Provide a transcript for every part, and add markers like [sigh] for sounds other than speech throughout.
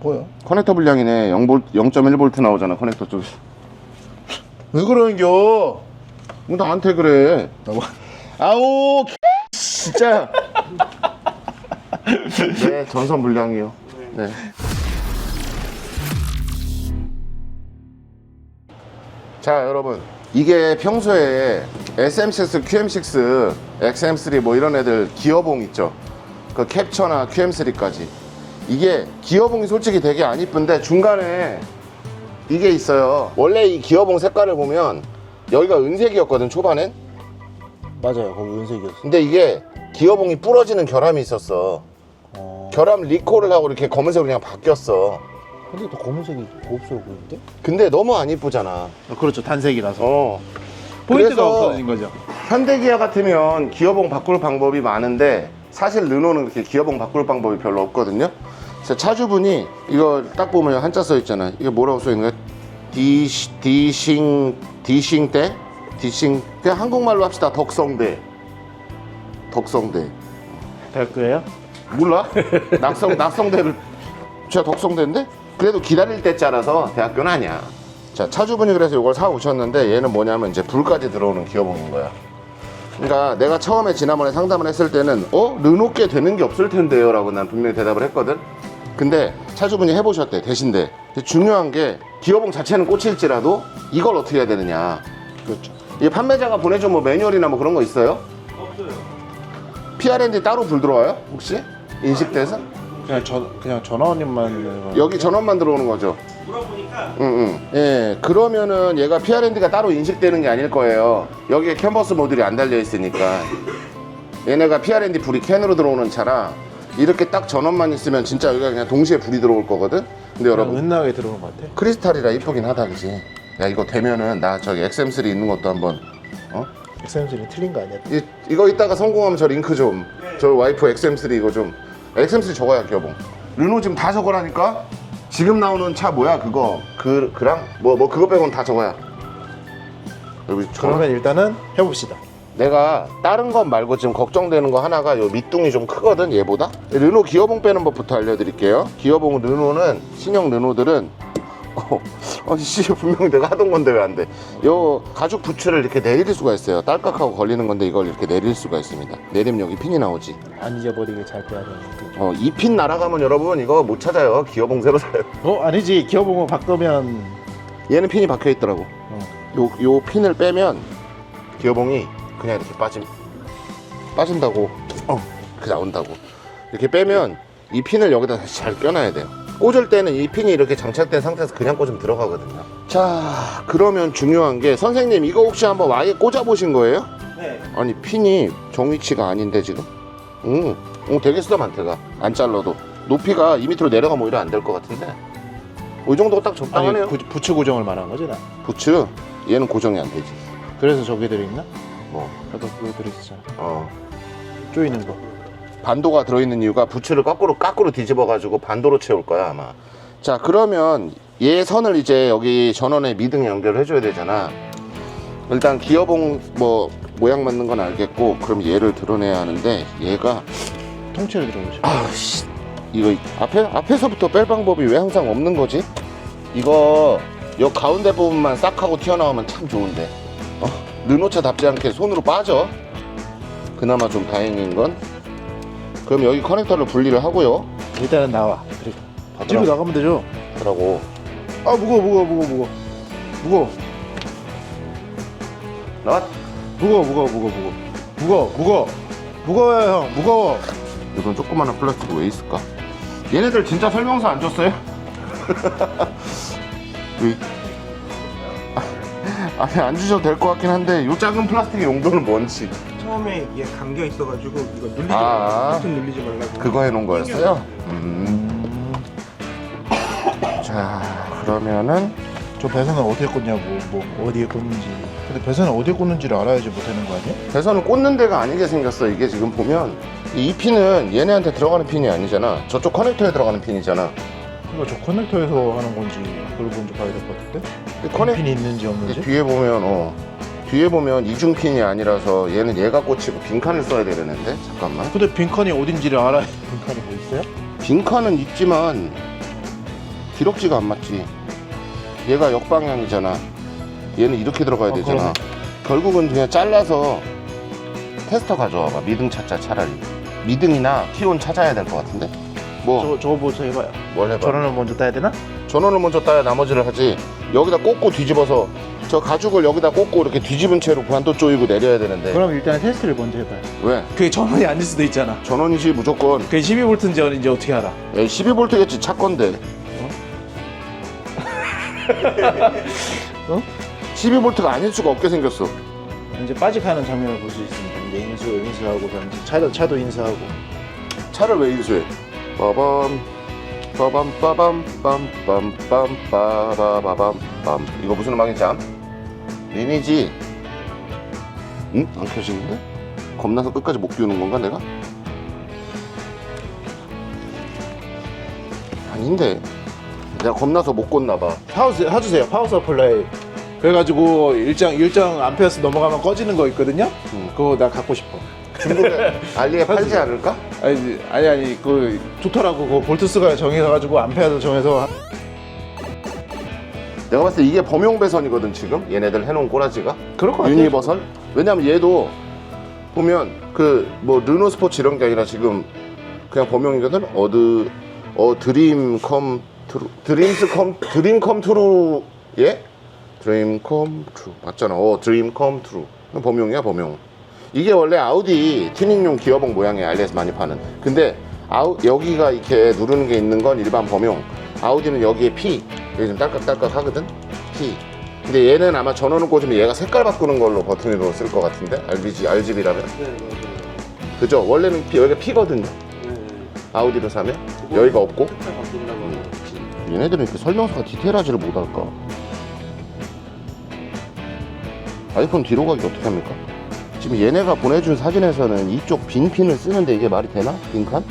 뭐야? 커넥터 분량이네. 0볼 0.1V 나오잖아 커넥터 쪽에. 왜 그러는겨? 뭐 나한테 그래. 나와. 아우 진짜. [laughs] 네 전선 물량이요. 네. 자 여러분. 이게 평소에 SM6, QM6, XM3 뭐 이런 애들 기어봉 있죠? 그 캡처나 QM3까지 이게 기어봉이 솔직히 되게 안 이쁜데 중간에 이게 있어요 원래 이 기어봉 색깔을 보면 여기가 은색이었거든 초반엔 맞아요. 거기 은색이었어. 근데 이게 기어봉이 부러지는 결함이 있었어. 어. 결함 리콜을 하고 이렇게 검은색으로 그냥 바뀌었어. 근데 또 검은색이 고급스러워 보이는데? 근데 너무 안 이쁘잖아. 아, 그렇죠. 단색이라서. 어. 포인트가 그래서 없어진 거죠. 현대기아 같으면 기어봉 바꿀 방법이 많은데 사실 르노는 그렇게 기어봉 바꿀 방법이 별로 없거든요. 그래서 차주분이 이거 딱 보면 한자 써 있잖아. 이게 뭐라고 써 있는 거야? 디 디싱 디싱 때 디싱 그냥 한국말로 합시다. 덕성대. 덕성대. 될 몰라? 낙성 낙성대를 제가 덕성대인데 그래도 기다릴 때 짜라서 대학교는 아니야. 자 차주분이 그래서 이걸 사 오셨는데 얘는 뭐냐면 이제 불까지 들어오는 기어봉인 거야. 그러니까 내가 처음에 지난번에 상담을 했을 때는 어 르노께 되는 게 없을 텐데요 라고 난 분명히 대답을 했거든. 근데 차주분이 해보셨대 대신데 중요한 게 기어봉 자체는 꽂힐지라도 이걸 어떻게 해야 되느냐. 그렇죠. 이 판매자가 보내준 뭐 매뉴얼이나 뭐 그런 거 있어요? 없어요. PRND 따로 불 들어와요? 혹시 인식돼서? 그냥 전 그냥 전화원님만 여기 전원만 들어오는 거죠. 물어보니까 응, 응. 예, 그러면은 얘가 PRND가 따로 인식되는 게 아닐 거예요. 여기에 캔버스 모듈이 안 달려 있으니까. 얘네가 PRND 불이 캔으로 들어오는 차라 이렇게 딱 전원만 있으면 진짜 여기가 그냥 동시에 불이 들어올 거거든. 근데 여러분 은나하게 들어오는 것 같아. 크리스탈이라 이쁘긴 하다, 그지? 야 이거 되면은 나 저기 XM3 있는 것도 한번 어? XM3는 틀린 거 아니야? 이, 이거 이따가 성공하면 저 링크 좀. 저 와이프 XM3 이거 좀. XM3 적어야 기어봉. 르노 지금 다 적어라니까? 지금 나오는 차 뭐야 그거? 그 그랑 뭐 뭐 그거 빼고는 다 적어야. 여기 저 그러면 일단은 해봅시다. 내가 다른 것 말고 지금 걱정되는 거 하나가 요 밑둥이 좀 크거든 얘보다. 르노 기어봉 빼는 법부터 알려드릴게요. 기어봉 르노는 신형 르노들은 [laughs] 어, 아니 씨 분명히 내가 하던 건데 왜 안 돼? 요 가죽 부츠를 이렇게 내릴 수가 있어요. 딸깍하고 걸리는 건데 이걸 이렇게 내릴 수가 있습니다. 내리면 여기 핀이 나오지. 안 잊어버리게 잘 빼야 되는 그. 어, 이 핀 날아가면 여러분 이거 못 찾아요. 기어봉 새로 사요. 어 아니지 기어봉을 바꾸면 얘는 핀이 박혀 있더라고. 어. 요, 요 핀을 빼면 기어봉이 그냥 이렇게 빠짐 빠진다고 어 이렇게 나온다고 이렇게 빼면 이 핀을 여기다 다시 잘 껴놔야 돼요 꽂을 때는 이 핀이 이렇게 장착된 상태에서 그냥 꽂으면 들어가거든요 자 그러면 중요한 게 선생님 이거 혹시 한번 와이에 꽂아 보신 거예요? 네 아니 핀이 정위치가 아닌데 지금 응, 응 되게 쓰다 많대가 안 잘라도 높이가 이 밑으로 내려가면 오히려 안 될 것 같은데 이 정도가 딱 적당하네요 아니 부, 부츠 고정을 말하는 거지 나. 부츠 얘는 고정이 안 되지 그래서 저기 들어있나? 뭐 아까 그거 들어있잖아. 어. 쪼이는 거. 반도가 들어있는 이유가 부츠를 거꾸로 거꾸로 뒤집어 가지고 반도로 채울 거야 아마. 자 그러면 얘 선을 이제 여기 전원에 미등 연결을 해줘야 되잖아. 일단 기어봉 뭐 모양 맞는 건 알겠고 그럼 얘를 드러내야 하는데 얘가 통째로 들어오죠. 아씨. 이거 앞에 앞에서부터 뺄 방법이 왜 항상 없는 거지? 이거 요 가운데 부분만 싹 하고 튀어나오면 참 좋은데. 어, 르노차답지 않게 손으로 빠져. 그나마 좀 다행인 건 그럼 여기 커넥터를 분리를 하고요 일단은 나와. 그리고 받으라. 뒤로 나가면 되죠. 하라고 아 무거워 무거워 무거워 무거워 무거워 나왔 무거워 무거워 무거워 무거워 무거워 무거워 무거워요 형 무거워 이건 조그마한 플라스틱 왜 있을까 얘네들 진짜 설명서 안 줬어요? [laughs] 왜? 아, 아니 안 주셔도 될 것 같긴 한데 이 작은 플라스틱의 용도는 뭔지 처음에 이게 감겨 있어가지고 이거 눌리지 아. 말라고 버튼 눌리지 말라고 그거 해놓은 거였어요? 음. 자 그러면은 저 배선은 어디에 꽂냐고 뭐 어디에 꽂는지 근데 배선은 어디에 꽂는지를 알아야지 못하는 거 아니야? 배선은 꽂는 데가 아니게 생겼어 이게 지금 보면 이 핀은 얘네한테 들어가는 핀이 아니잖아 저쪽 커넥터에 들어가는 핀이잖아 이거 저 커넥터에서 하는 건지 그걸 먼저 봐야 될 것 같은데 이 커넥 핀이 있는지 없는지 뒤에 보면 어 뒤에 보면 이중 핀이 아니라서 얘는 얘가 꽂히고 빈칸을 써야 되는데 잠깐만 근데 빈칸이 어딘지를 알아야 빈칸이 뭐 있어요? 빈칸은 있지만 기럭지가 안 맞지. 얘가 역방향이잖아. 얘는 이렇게 들어가야 어, 되잖아. 결국은 그냥 잘라서 테스터 가져와봐. 미등 찾자 차라리. 미등이나 키온 찾아야 될 것 같은데? 뭐, 저거 보자 해봐요. 뭘 해봐. 전원을 먼저 따야 되나? 전원을 먼저 따야 나머지를 하지. 여기다 꽂고 뒤집어서 저 가죽을 여기다 꽂고 이렇게 뒤집은 채로 반도 조이고 내려야 되는데. 그럼 일단 테스트를 먼저 해봐요. 왜? 그게 전원이 아닐 수도 있잖아. 전원이지 무조건. 그게 12V인지 아닌지 어떻게 알아? 야, 12V겠지 차 건데. 어? [laughs] 12V가 아닐 수가 없게 생겼어. 이제 빠직하는 장면을 볼 수 있습니다. 이제 인수 인수하고 그다음에 차도 차도 인수하고. 차를 왜 인수해? 빠밤 빠밤 빠밤 빰빰 빰 빠바바밤 빰 이거 무슨 음악이지? 암? 리니지 응? 안 켜지는데? 겁나서 끝까지 못 끼우는 건가 내가? 아닌데 내가 겁나서 못 꽂나 봐 파우스 해주세요. 파워 서플라이. 그래가지고 일정 일정 암페어스 넘어가면 꺼지는 거 있거든요. 음. 그거 나 갖고 싶어. 중국에 [laughs] 알리에 팔지 않을까? 아니 아니 아니 그 좋더라고. 그 볼트스가 정해가지고 암페어도 정해서 내가 봤을 때 이게 범용 배선이거든 지금? 얘네들 해놓은 꼬라지가? 그럴 것 같아요. 유니버설? 왜냐면 얘도 보면 그 뭐 르노 스포츠 이런 게 아니라 지금 그냥 범용이거든 어드 어 드림 컴 트루 드림스 컴 드림 컴 트루 예? 드림 컴 트루. 맞잖아. 어 드림 컴 트루. 범용이야 범용. 이게 원래 아우디 튜닝용 기어봉 모양의 알리에서 많이 파는. 근데 아우 여기가 이렇게 누르는 게 있는 건 일반 범용. 아우디는 여기에 P 여기 좀 딸깍딸깍 하거든? P 근데 얘는 아마 전원을 꽂으면 얘가 색깔 바꾸는 걸로 버튼으로 쓸 것 같은데? RGB, RGB라면? 그죠? 원래는 P, 여기가 P거든요. 아우디로 사면? 여기가 없고? 얘네들은 이렇게 설명서가 디테일하지를 못할까? 아이폰 뒤로 가기 어떻게 합니까? 지금 얘네가 보내준 사진에서는 이쪽 빈 핀을 쓰는데 이게 말이 되나? 빈칸?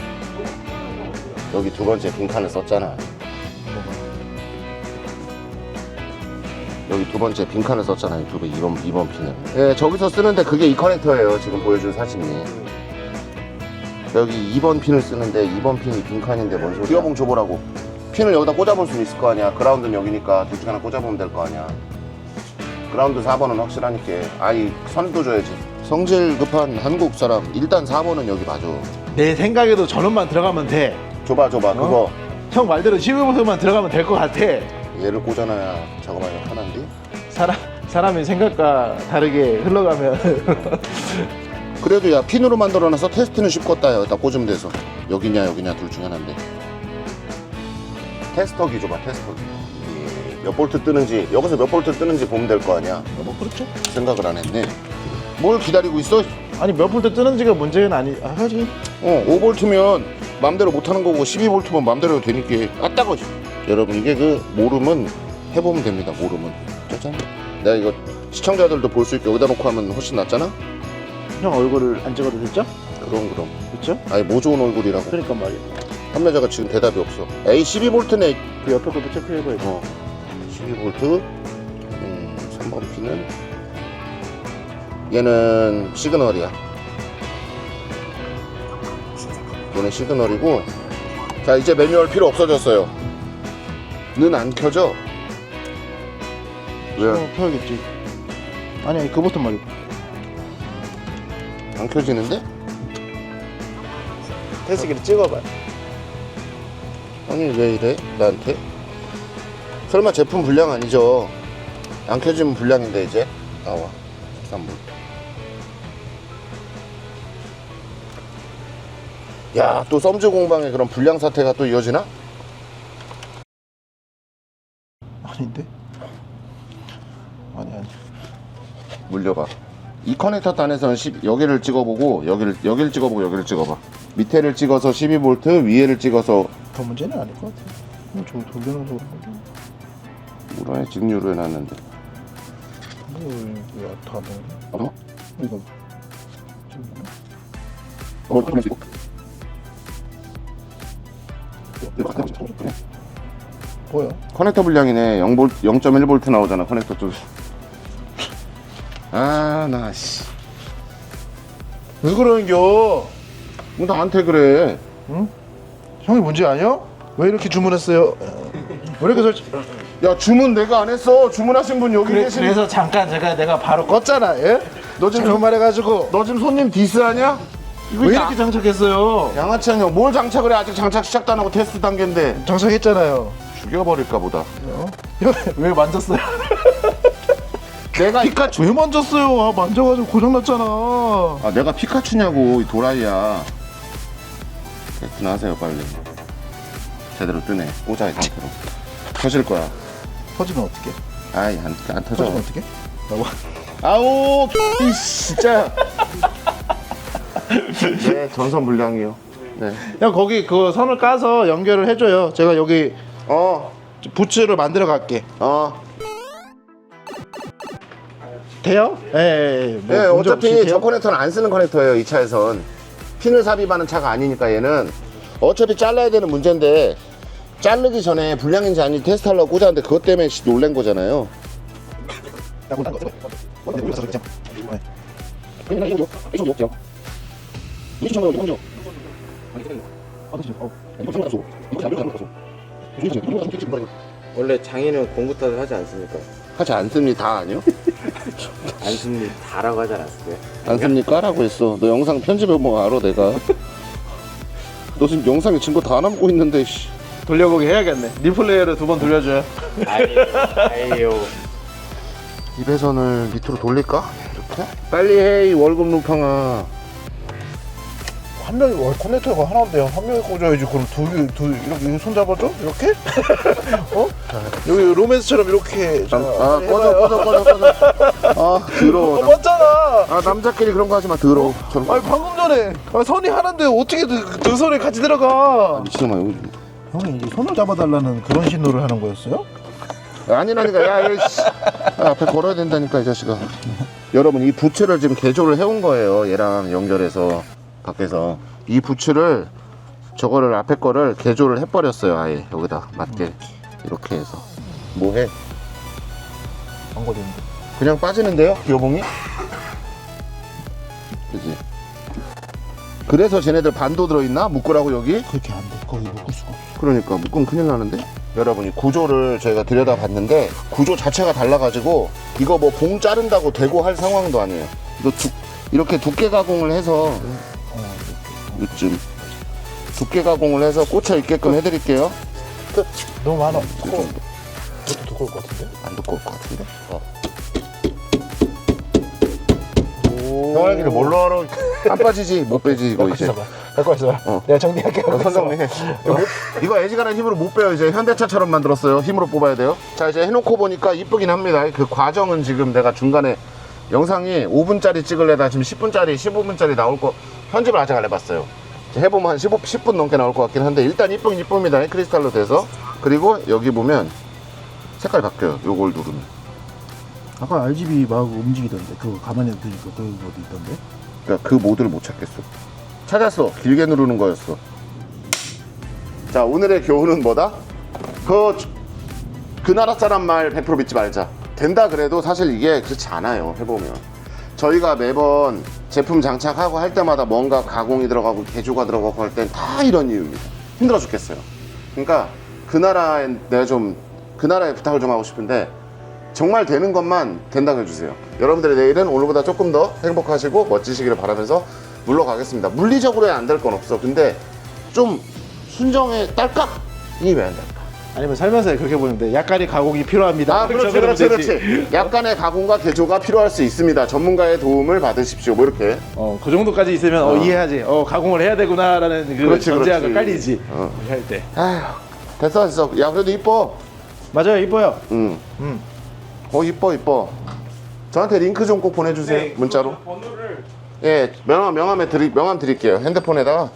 여기 두 번째 빈칸을 썼잖아 여기 두 번째 빈칸을 썼잖아요 두 번, 2번, 2번 핀을. 예, 저기서 쓰는데 그게 이 커넥터예요 지금 보여준 사진이. 여기 2번 핀을 쓰는데 2번 핀이 빈칸인데 뭔 소리야? 기어봉 줘보라고. 핀을 여기다 꽂아볼 수 있을 거 아니야. 그라운드는 여기니까 둘 중에 하나 꽂아보면 될 거 아니야. 그라운드 4번은 확실하니까. 아이 선도 줘야지. 성질 급한 한국 사람 일단 4번은 여기 맞아 내 생각에도 전원만 들어가면 돼. 줘봐 줘봐 그거. 형 말대로 12볼트만 들어가면 될 것 같아. 얘를 꽂아놔야 작업하기가 편한데? 사람 사람의 생각과 다르게 흘러가면. [laughs] 그래도 야 핀으로 만들어놔서 테스트는 쉽겠다. 여기다 꽂으면 돼서. 여기냐 여기냐 둘 중에 하나인데. 테스터기 줘봐 테스터기 예, 몇 볼트 뜨는지 여기서 몇 볼트 뜨는지 보면 될 거 아니야? 뭐 그렇죠. 생각을 안 했네. 뭘 기다리고 있어? 아니 몇 볼트 뜨는지가 문제는 아니. 아, 하지. 어 5볼트면 맘대로 못하는 거고 12볼트면 맘대로 되니까. 아 따가 여러분 이게 그 모름은 해보면 됩니다 모름은. 짜잔. 내가 이거 시청자들도 볼 수 있게 여기다 놓고 하면 훨씬 낫잖아? 형 얼굴을 안 찍어도 됐죠? 그럼 그럼. 그렇죠? 아니 뭐 좋은 얼굴이라고. 그러니까 말이야. 판매자가 지금 대답이 없어. 에이 12볼트네. 그 옆에 것도 체크해봐야지. 어. 12볼트. 음 3번 피는? 얘는 시그널이야. 얘는 시그널이고 자 이제 매뉴얼 필요 없어졌어요 는 안 켜져 왜안 어, 켜야겠지. 아니 아니 그 버튼 말고. 켜지는데? 테스기를 찍어봐요. 아니 왜 이래 나한테? 설마 제품 불량 아니죠? 안 켜지면 불량인데 이제 나와 13분 야 또 썸즈 공방에 그런 불량 사태가 또 이어지나? 아닌데? 아니 아니. 물려봐 이 커넥터 단에서는 10, 여기를 찍어보고 여기를 여기를 찍어보고 여기를 찍어봐 밑에를 찍어서 12V 위에를 찍어서 더 문제는 아닐 것 같아. 그냥 좀 돌려놔서 그런 거지. 뭐라 해 직류로 해놨는데 뭐다 넣어? 어? 이거 어, 그럼 찍고. 뭐야? 커넥터 불량이네 0볼 0.1V 나오잖아 커넥터 쪽 아, 나, 씨. 왜 그러는겨? 뭐 나한테 그래. 응? 형이 문제 아니야? 왜 이렇게 주문했어요? 왜 이렇게 설치? 야 주문 내가 안 했어 주문하신 분 여기 그래, 계신 그래서 잠깐 제가 내가 바로 껐잖아. 예? 너 지금 그런 말 해가지고 너 지금 손님 디스하냐? 이거 왜 야- 이렇게 장착했어요? 양아치 아니야 뭘 장착을 해 아직 장착 시작도 안 하고 테스트 단계인데 장착했잖아요. 죽여버릴까 보다 [laughs] 왜 만졌어요? [laughs] 내가 피카츄 왜 만졌어요? 아 만져가지고 고장 났잖아. 아 내가 피카츄냐고 이 도라이야 됐구나 하세요 빨리 제대로 뜨네 꽂아 이 상태로 터질 거야 터지면 어떡해? 아이 안, 안 터져 터지면? 나와. 아우 이 진짜 네 전선 불량이요 네. 형 거기 그 선을 까서 연결을 해줘요. 제가 여기 네 어 부츠를 만들어 갈게. 어. 돼요? 예, 예, 예. 뭐 네, 문제 없이 어차피 돼요? 저 커넥터는 안 쓰는 커넥터예요 이 차에선 핀을 삽입하는 차가 아니니까 얘는 어차피 잘라야 되는 문제인데 자르기 전에 불량인지 아닌지 테스트하려고 꽂았는데 그것 때문에 씨 놀란 거잖아요 그거 거. 네. 원래 장인은 공구 탓을 하지 않습니까? 하지 않습니다 다 아니요? [laughs] 안습니다 다라고 하지 않았어요? 않습니까? 라고 했어 너 영상 편집해보면 알아 내가 너 지금 영상에 증거 다 남고 있는데 씨. 돌려보기 해야겠네. 리플레이어를 두 번 돌려줘요. 아이요 아이요 입에선을 밑으로 돌릴까? 이렇게? 빨리 해 이 월급 루팡아 한 명이 와, 커넥터가 하나인데요. 한 명이 꽂아야지. 그럼 둘 이렇게 손 잡아줘? 이렇게? [laughs] 어? 여기 로맨스처럼 이렇게. 자, 아 빨리 꺼져. 꺼져 꺼져 꺼져 아 더러워 어, 맞잖아. 아 남자끼리 그런 거 하지 마 더러워 저런 아니 방금 전에 아, 선이 하나인데 어떻게 두, 두 손이 같이 들어가? 미친놈아 여기 형이 이제 손을 잡아달라는 그런 신호를 하는 거였어요? 아니라니까 야 이씨 야, 앞에 걸어야 된다니까 이 자식아 여러분 이 부츠를 지금 개조를 해온 거예요 얘랑 연결해서 밖에서. 이 부츠를 저거를 앞에 거를 개조를 해버렸어요 아예. 여기다 맞게. 이렇게 해서. 뭐해? 안 걸리는데. 그냥 빠지는데요? 기어봉이? 그지. 그래서 쟤네들 반도 들어있나? 묶으라고 여기? 그렇게 안 돼. 거기 묶을 수가 없어. 그러니까 묶으면 큰일 나는데? 여러분 이 구조를 저희가 들여다 봤는데 구조 자체가 달라가지고 이거 뭐 봉 자른다고 되고 할 상황도 아니에요. 이거 두, 이렇게 두께 가공을 해서 이쯤 두께 가공을 해서 꽂혀 있게끔 해드릴게요 너무 많아. 이 정도 이것도 두꺼울 것 같은데? 안 두꺼울 것 같은데? 어. 형아기를 뭘로 하러 안 빠지지 못 빼지 이거 이제 갖고 왔어. 어. 내가 정리할게. 어, 선생님 이거, 못- 이거 애지간한 힘으로 못 빼요 이제 현대차처럼 만들었어요 힘으로 뽑아야 돼요 자 이제 해놓고 보니까 이쁘긴 합니다 그 과정은 지금 내가 중간에 영상이 5분짜리 찍을래다 지금 10분짜리 15분짜리 나올 거 편집을 아직 안 해봤어요 해보면 한 15, 10분 넘게 나올 것 같긴 한데 일단 이쁘긴 이쁩니다 크리스탈로 돼서 그리고 여기 보면 색깔이 바뀌어요 요걸 누르면 아까 RGB 막 움직이던데. 그거 가만히 두니까 그거 있던데? 그러니까 그 모드를 못 찾겠어. 찾았어. 길게 누르는 거였어. 자, 오늘의 교훈은 뭐다? 그, 그 나라 사람 말 100% 믿지 말자. 된다 그래도 사실 이게 그렇지 않아요. 해보면. 저희가 매번 제품 장착하고 할 때마다 뭔가 가공이 들어가고 개조가 들어가고 할 땐 다 이런 이유입니다. 힘들어 죽겠어요. 그러니까 그 나라에 내가 좀, 그 나라에 부탁을 좀 하고 싶은데 정말 되는 것만 된다고 해주세요. 여러분들의 내일은 오늘보다 조금 더 행복하시고 멋지시기를 바라면서 물러가겠습니다. 물리적으로 안될 건 없어. 근데 좀 순정에 딸깍 이게 왜안 될까? 아니면 살면서 그렇게 보는데 약간의 가공이 필요합니다. 아 그렇지 적으면 그렇지 되지. 그렇지. 약간의 가공과 개조가 필요할 수 있습니다. 전문가의 도움을 받으십시오. 뭐 이렇게. 어, 그 정도까지 있으면 어, 어. 이해하지. 어, 가공을 해야 되구나라는 그 그렇지, 전제하가 그렇지. 깔리지. 어. 할 때. 아휴 됐어 됐어. 야 그래도 이뻐. 맞아요, 이뻐요. 응. 음. 어 이뻐 이뻐. 저한테 링크 좀 꼭 보내주세요. 문자로. 번호를 예 명함 명함에 드리 명함 드릴게요. 핸드폰에다가